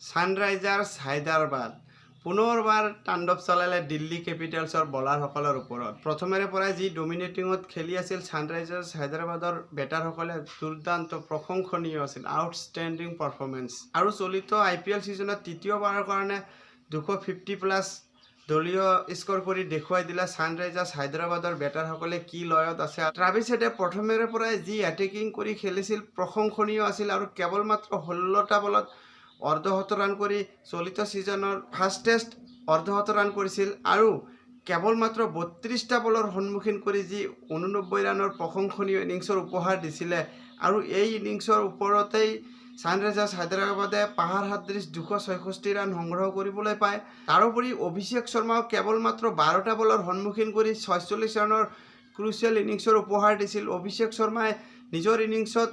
Sunrisers Hyderabad. পুনৰবাৰ তাণ্ডৱ চলালে দিল্লী কেপিটেলছৰ বলাৰসকলৰ ওপৰত। প্ৰথমৰে পৰাই যি ডমিনেটিঙত খেলি আছিল ছানৰাইজাৰ্ছ হায়দৰাবাদৰ বেটাৰসকলে দুৰ্দান্ত প্ৰশংসনীয় আছিল, আউটষ্টেণ্ডিং পাৰফৰ্মেঞ্চ আৰু চলিত আই পি এল ছিজনত তৃতীয়বাৰৰ কাৰণে দুশ ফিফটি প্লাছ দলীয় স্ক'ৰ কৰি দেখুৱাই দিলে ছানৰাইজাৰ্ছ হায়দৰাবাদৰ বেটাৰসকলে কি লয়ত আছে। ট্ৰাভিছ হেডে প্ৰথমৰে পৰাই যি এটেকিং কৰি খেলিছিল প্ৰশংসনীয় আছিল আৰু কেৱল মাত্ৰ ষোল্লটা বলত অৰ্ধশত ৰান কৰি চলিত ছিজনৰ ফাষ্টেষ্ট অৰ্ধশত ৰান কৰিছিল আৰু কেৱল মাত্ৰ বত্ৰিছটা বলৰ সন্মুখীন কৰি যি ঊননব্বৈ ৰানৰ প্ৰশংসনীয় ইনিংছৰ উপহাৰ দিছিলে আৰু এই ইনিংছৰ ওপৰতেই ছানৰাইজাৰ্ছ হায়দৰাবাদে পাহাৰ সাদৃশ দুশ ছয়ষষ্ঠি ৰান সংগ্ৰহ কৰিবলৈ পায়। তাৰোপৰি অভিষেক শৰ্মাও কেৱল মাত্ৰ বাৰটা বলৰ সন্মুখীন কৰি ছয়চল্লিছ ৰানৰ ক্ৰুচিয়েল ইনিংছৰ উপহাৰ দিছিল। অভিষেক শৰ্মাই নিজৰ ইনিংছত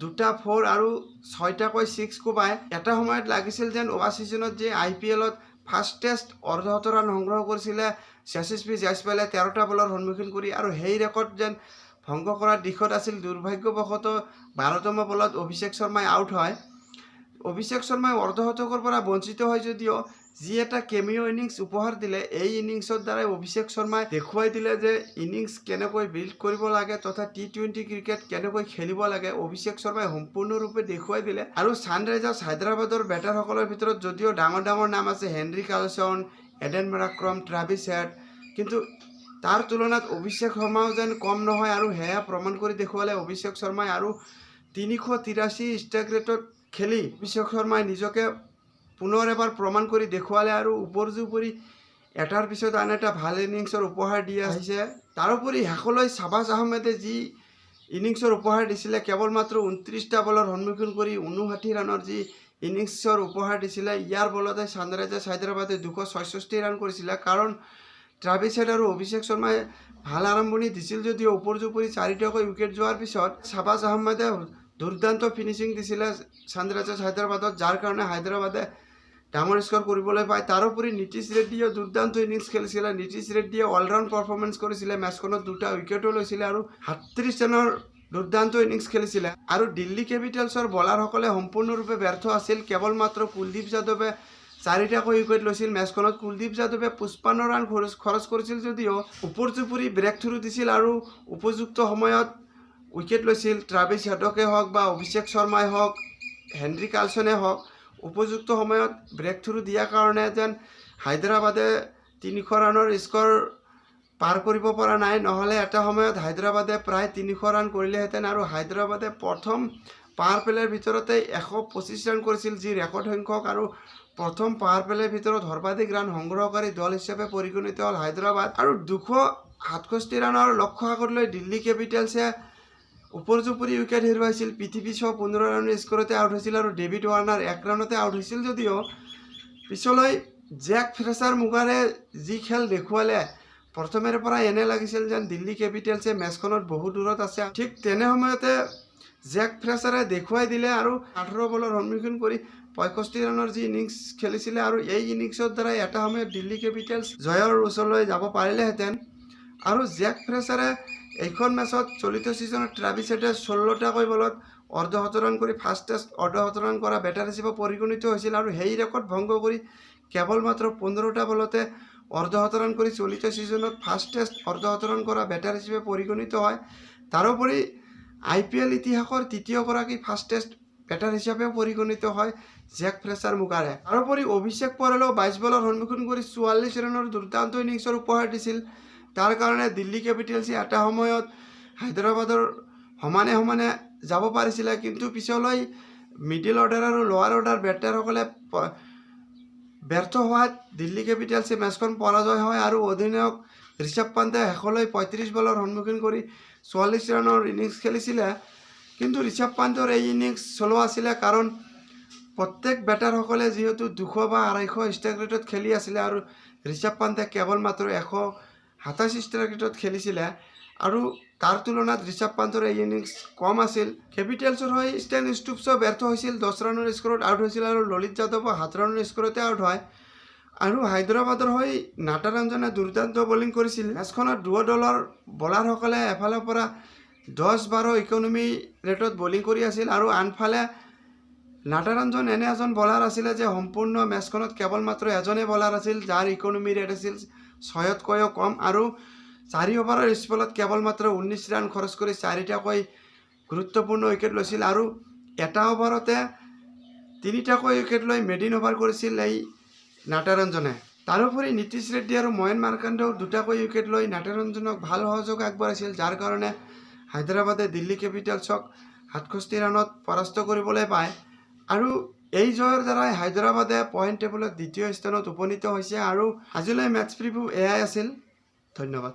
দুটা ফ'ৰ আৰু ছয়টাকৈ ছিক্স কোবাই। এটা সময়ত লাগিছিল যেন অহা ছিজনত যে আই পি এলত ফাষ্টেষ্ট অৰ্ধশত ৰান সংগ্ৰহ কৰিছিলে চেচিছ পি জয়ছপালে তেৰটা বলৰ সন্মুখীন কৰি আৰু সেই ৰেকৰ্ড যেন ভংগ কৰাৰ দিশত আছিল দুৰ্ভাগ্যবশতঃ বাৰতম বলত অভিষেক শৰ্মাই আউট হয়। অভিষেক শৰ্মাই অৰ্ধশতকৰ পৰা বঞ্চিত হয় যদিও যি এটা কেমিঅ' ইনিংছ উপহাৰ দিলে, এই ইনিংছৰ দ্বাৰাই অভিষেক শৰ্মাই দেখুৱাই দিলে যে ইনিংছ কেনেকৈ বিল্ড কৰিব লাগে তথা টি টুৱেণ্টি ক্ৰিকেট কেনেকৈ খেলিব লাগে, অভিষেক শৰ্মাই সম্পূৰ্ণৰূপে দেখুৱাই দিলে। আৰু ছানৰাইজাৰ্ছ হায়দৰাবাদৰ বেটাৰসকলৰ ভিতৰত যদিও ডাঙৰ ডাঙৰ নাম আছে Heinrich Klaasen Aiden Markram, Travis Head, কিন্তু তাৰ তুলনাত অভিষেক শৰ্মাও যেন কম নহয় আৰু সেয়া প্ৰমাণ কৰি দেখুৱালে অভিষেক শৰ্মাই আৰু তিনিশ তিৰাশী ষ্ট্ৰাইক ৰেটত খেলি। অভিষেক শৰ্মাই নিজকে পুনৰ এবাৰ প্ৰমাণ কৰি দেখুৱালে আৰু ওপৰজোপৰি এটাৰ পিছত আন এটা ভালো ইনিংছৰ উপহাৰ দি আহিছে। তাৰোপৰি শেষলৈ চাবাজ আহমেদে যি ইনিংছৰ উপহাৰ দিছিলে কেৱল মাত্ৰ ঊনত্ৰিছটা বলৰ সন্মুখীন কৰি ঊনষাঠি ৰানৰ যি ইনিংছৰ উপহাৰ দিছিলে, ইয়াৰ বলতে ছানৰাইজাৰ্ছ হায়দৰাবাদে দুশ ছয়ষষ্ঠি ৰান কৰিছিলে। কাৰণ ট্ৰাভিছ হেড আৰু অভিষেক শৰ্মাই ভালো আৰম্ভণি দিছিল যদিও ওপৰজোপৰি চাৰিটাকৈ উইকেট যোৱাৰ পিছত চাবাজ আহমেদে দুৰ্দান্ত ফিনিচিং দিছিলে ছানৰাইজাৰ্ছ হায়দৰাবাদত যাৰ কাৰণে হায়দৰাবাদে ডাঙৰ স্ক'ৰ কৰিবলৈ পায়। তাৰোপৰি নীতিশ ৰেড্ডিয়েও দুৰ্দান্ত ইনিংছ খেলিছিলে। নীতিশ ৰেড্ডিয়ে অলৰাউণ্ড পাৰফৰ্মেঞ্চ কৰিছিলে। মেটচখনত দুটা উইকেটো লৈছিলে আৰু সাতত্ৰিছ ৰানৰ দুৰ্দান্ত ইনিংছ খেলিছিলে। আৰু দিল্লী কেপিটেলছৰ বলাৰসকলে সম্পূৰ্ণৰূপে ব্যৰ্থ আছিল। কেৱল মাত্ৰ কুলদীপ যাদৱে চাৰিটাকৈ উইকেট লৈছিল। মেটচখনত কুলদীপ যাদৱে পঁচপন্ন ৰান খৰচ খৰচ কৰিছিল যদিও ওপৰজোপৰি ব্ৰেক থ্ৰু দিছিল আৰু উপযুক্ত সময়ত উইকেট লৈছিল ট্ৰাভিছ হেডকে হওক বা অভিষেক শৰ্মাই হওক, হেনৰি কালছনে হওক। উপযুক্ত সময়ত ব্ৰেক থ্ৰু দিয়াৰ কাৰণে যেন হায়দৰাবাদে তিনিশ ৰানৰ স্ক'ৰ পাৰ কৰিব পৰা নাই। নহ'লে এটা সময়ত হায়দৰাবাদে প্ৰায় তিনিশ ৰান কৰিলেহেঁতেন আৰু হায়দৰাবাদে প্ৰথম পাৱাৰ প্লে'ৰ ভিতৰতে এশ পঁচিছ ৰান কৰিছিল, যি ৰেকৰ্ড সংখ্যক আৰু প্ৰথম পাৱাৰ প্লে'ৰ ভিতৰত সৰ্বাধিক ৰান সংগ্ৰহকাৰী দল হিচাপে পৰিগণিত হ'ল হায়দৰাবাদ। আৰু দুশ সাতষষ্ঠি ৰানৰ লক্ষ্য আগতলৈ দিল্লী কেপিটেলছে ওপৰজোপৰি উইকেট হেৰুৱাইছিল। পৃথিৱী শ্ব পোন্ধৰ ৰানৰ স্ক'ৰতে আউট হৈছিল আৰু ডেভিড ৱাৰ্ণাৰ এক ৰানতে আউট হৈছিল যদিও পিছলৈ জেক ফ্ৰেছাৰ মুগাৰে যি খেল দেখুৱালে, প্ৰথমৰে পৰা এনে লাগিছিল যেন দিল্লী কেপিটেলছে মেটচখনত বহু দূৰত আছে। ঠিক তেনে সময়তে জেক ফ্ৰেছাৰে দেখুৱাই দিলে আৰু আঠৰ বলৰ সন্মুখীন কৰি পঁয়ষষ্ঠি ৰানৰ যি ইনিংছ খেলিছিলে আৰু এই ইনিংছৰ দ্বাৰাই এটা সময়ত দিল্লী কেপিটেলছ জয়ৰ ওচৰলৈ যাব পাৰিলেহেঁতেন। আৰু জেক ফ্ৰেছাৰে এইখন মেচত চলিত ছিজনত ট্ৰাভিছ হেডে ষোল্লটাকৈ বলত অৰ্ধশত ৰান কৰি ফাৰ্ষ্টেষ্ট অৰ্ধশত ৰান কৰা বেটাৰ হিচাপে পৰিগণিত হৈছিল আৰু সেই ৰেকৰ্ড ভংগ কৰি কেৱল মাত্ৰ পোন্ধৰটা বলতে অৰ্ধশত ৰান কৰি চলিত ছিজনত ফাৰ্ষ্টেষ্ট অৰ্ধশত ৰান কৰা বেটাৰ হিচাপে পৰিগণিত হয়। তাৰোপৰি আই পি এল ইতিহাসৰ তৃতীয়গৰাকী ফাৰ্ষ্টেষ্ট বেটাৰ হিচাপেও পৰিগণিত হয় জেক ফ্ৰেছাৰ মুগাৰে তাৰোপৰি অভিষেক পৰেলেও বাইছ বলৰ সন্মুখীন কৰি চৌৱাল্লিছ ৰানৰ দুৰ্দান্ত ইনিংছৰ উপহাৰ দিছিল তাৰ কাৰণে দিল্লী কেপিটেলছে এটা সময়ত হায়দৰাবাদৰ সমানে সমানে যাব পাৰিছিলে, কিন্তু পিছলৈ মিডিল অৰ্ডাৰ আৰু লোৱাৰ অৰ্ডাৰ বেটাৰসকলে ব্যৰ্থ হোৱাত দিল্লী কেপিটেলছে মেচখন পৰাজয় হয় আৰু অধিনায়ক ঋষভ পান্তে শেষলৈ পঁয়ত্ৰিছ বলৰ সন্মুখীন কৰি চৌৱাল্লিছ ৰানৰ ইনিংছ খেলিছিলে। কিন্তু ঋষভ পান্তৰ এই ইনিংছ চলোৱা আছিলে কাৰণ প্ৰত্যেক বেটাৰসকলে যিহেতু দুশ বা আঢ়ৈশ ষ্ট্ৰাইক ৰেটত খেলি আছিলে আৰু ঋষভ পান্তে কেৱল মাত্ৰ এশ সাতাইছ ৰেটত খেলিছিলে আৰু তাৰ তুলনাত ঋষভ পান্তৰ এই ইনিংছ কম আছিল। কেপিটেলছৰ হৈ ষ্টেন ষ্টুপছো ব্যৰ্থ হৈছিল, দহ ৰানৰ স্ক'ৰত আউট হৈছিল আৰু ললিত যাদৱো সাত ৰানৰ স্ক'ৰতে আউট হয়। আৰু হায়দৰাবাদৰ হৈ নাটাৰঞ্জনে দুৰ্দান্ত বলিং কৰিছিল। মেচখনত দুয়ো দলৰ বলাৰসকলে এফালৰ পৰা দহ বাৰ ইকনমি ৰেটত বলিং কৰি আছিল আৰু আনফালে নাটাৰঞ্জন এনে এজন বলাৰ আছিলে যে সম্পূৰ্ণ মেচখনত কেৱল মাত্ৰ এজনেই বলাৰ আছিল, যাৰ ইকনমি ৰেট আছিল ছয়তকৈও কম আৰু চাৰি অভাৰৰ স্পেলত কেৱল মাত্ৰ ঊনৈছ ৰান খৰচ কৰি চাৰিটাকৈ গুৰুত্বপূৰ্ণ উইকেট লৈছিল আৰু এটা অভাৰতে তিনিটাকৈ উইকেট লৈ মেডিন অভাৰ কৰিছিল এই নাটাৰঞ্জনে। তাৰোপৰি নীতিশ ৰেড্ডী আৰু ময়ন মাৰ্কাণ্ডেও দুটাকৈ উইকেট লৈ নাটাৰঞ্জনক ভালো সহযোগ আগবঢ়াইছিল, যাৰ কাৰণে হায়দৰাবাদে দিল্লী কেপিটেলছক সাতষষ্ঠি ৰানত পৰাস্ত কৰিবলৈ পায়। আৰু এই জয়ৰ দ্বাৰাই হায়দৰাবাদে পইণ্ট টেবুলত দ্বিতীয় স্থানত উপনীত হৈছে আৰু আজিলৈ মেটছ প্ৰিভিউ এয়াই আছিল। ধন্যবাদ।